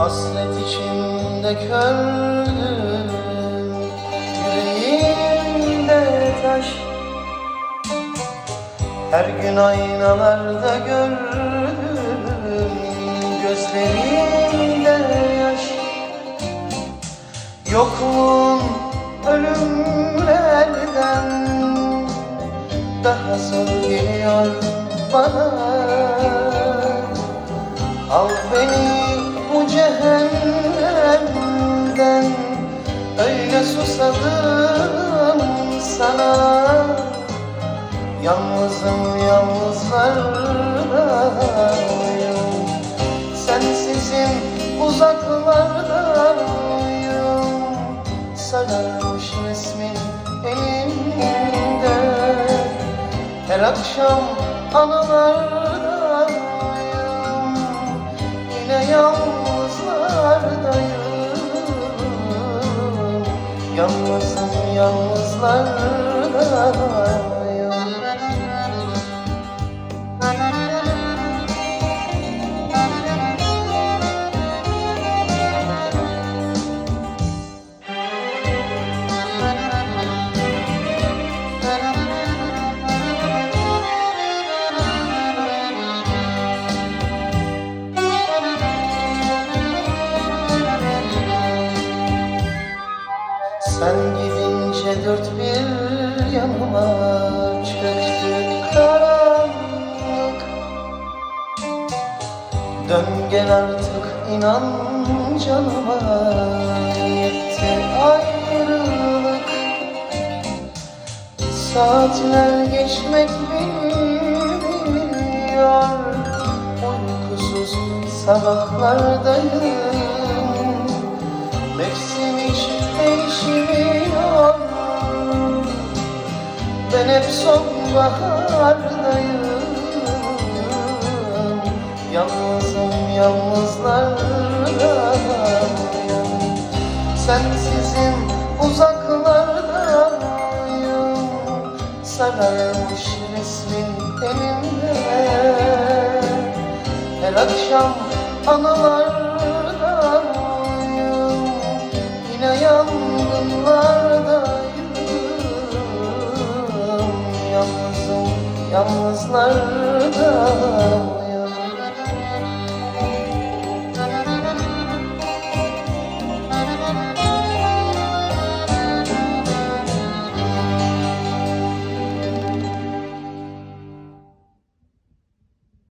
Hasret içimde kördüm Taş Her gün aynalarda gördüm Gözlerimde yaş. Yokluğun ölümlerden Daha zor geliyor bana. Al beni bu cehennemden Sensizim uzaklardayım Sararmış resmin elimde Her akşam anılardayım Yine yalnızlardayım Yalnızım yalnızlardayım Sen gidince dört bir yanıma çöktü karanlık. Dön gel artık inan canıma yetti ayrılık. Saatler geçmek bilmiyor Uykusuz sabahlardayım. Mevsim sonbahardayım Yalnızım yalnızlardayım Sensizim uzaklardayım Sararmış resmin elimde. Her akşam anılardayım Yalnızım yalnızlardayım